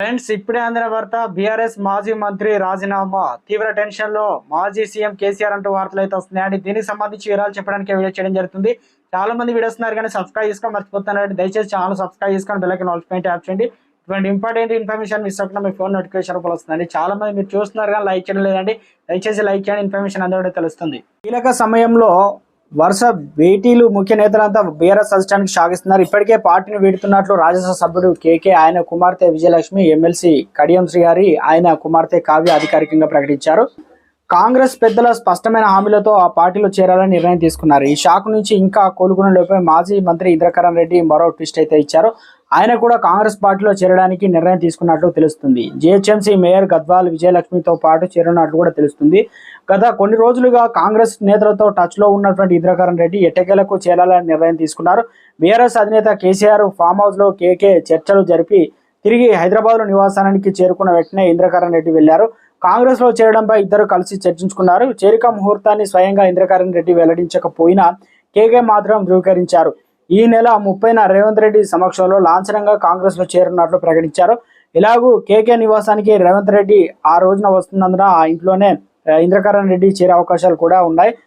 Friends ఇప్పుడే అందిన వార్త బీఆర్ఎస్ మాజీ మంత్రి రాజీనామా. తీవ్ర టెన్షన్లో మాజీ సీఎం కేసీఆర్ అంటూ వార్తలు అయితే వస్తున్నాయండి. దీనికి సంబంధించి వివరాలు చెప్పడానికి వీడియో చేయడం జరుగుతుంది. చాలా మంది వీడియోస్ ఉన్నారు కానీ సబ్స్క్రైబ్ చేసుకొని మర్చిపోతున్నారు దయచేసి ఛానల్ సబ్స్క్రైబ్ చేసుకొని బెల్లకి నోటిఫికేషన్ ట్యాప్ చేయండి. ఇటువంటి ఇంపార్టెంట్ ఇన్ఫర్మేషన్ మిస్ అవ్వకుండా మీ ఫోన్ నోటిఫికేషన్ వస్తుందండి. చాలా మంది మీరు చూస్తున్నారు కానీ లైక్ చేయడం లేదండి. దయచేసి లైక్ చేయండి. ఇన్ఫర్మేషన్ అందరూ తెలుస్తుంది. కీలక సమయంలో వరుస భేటీలు ముఖ్య నేతలంతా బీఆర్ఎస్ అధిష్టానికి సాగిస్తున్నారు. ఇప్పటికే పార్టీని వీడుతున్నట్లు రాజ్యసభ సభ్యుడు కేకే ఆయన కుమార్తె విజయలక్ష్మి ఎమ్మెల్సీ కడియం శ్రీహరి ఆయన కుమార్తె కావ్య అధికారికంగా ప్రకటించారు. కాంగ్రెస్ పెద్దల స్పష్టమైన హామీలతో ఆ పార్టీలో చేరాలని నిర్ణయం తీసుకున్నారు. ఈ షాక్ నుంచి ఇంకా కోలుకునే లోపే మాజీ మంత్రి ఇంద్రకరణ్ రెడ్డి మరో ట్విస్ట్ అయితే ఇచ్చారు. ఆయన కూడా కాంగ్రెస్ పార్టీలో చేరడానికి నిర్ణయం తీసుకున్నట్లు తెలుస్తుంది. జిహెచ్ఎంసీ మేయర్ గద్వాల్ విజయలక్ష్మితో పాటు చేరినట్లు కూడా తెలుస్తుంది. గత కొన్ని రోజులుగా కాంగ్రెస్ నేతలతో టచ్లో ఉన్నటువంటి ఇంద్రకరణ్ రెడ్డి ఎట్టకేలకు చేరాలని నిర్ణయం తీసుకున్నారు. బీఆర్ఎస్ అధినేత కేసీఆర్ ఫామ్ హౌస్లో కేకే చర్చలు జరిపి తిరిగి హైదరాబాద్లో నివాసానికి చేరుకున్న వెంటనే ఇంద్రకరణ్ రెడ్డి వెళ్ళారు. కాంగ్రెస్లో చేరడంపై ఇద్దరు కలిసి చర్చించుకున్నారు. చేరిక ముహూర్తాన్ని స్వయంగా ఇంద్రకరణ్ రెడ్డి వెల్లడించకపోయినా కేకే మాత్రం ధృవీకరించారు. ఈ నెల ముప్పైన రేవంత్ రెడ్డి సమక్షంలో లాంఛనంగా కాంగ్రెస్లో చేరున్నట్లు ప్రకటించారు. ఇలాగూ కేకే నివాసానికి రేవంత్ రెడ్డి ఆ రోజున వస్తున్నందున ఆ ఇంట్లోనే ఇంద్రకరణ్ రెడ్డి చేరే అవకాశాలు కూడా ఉన్నాయి.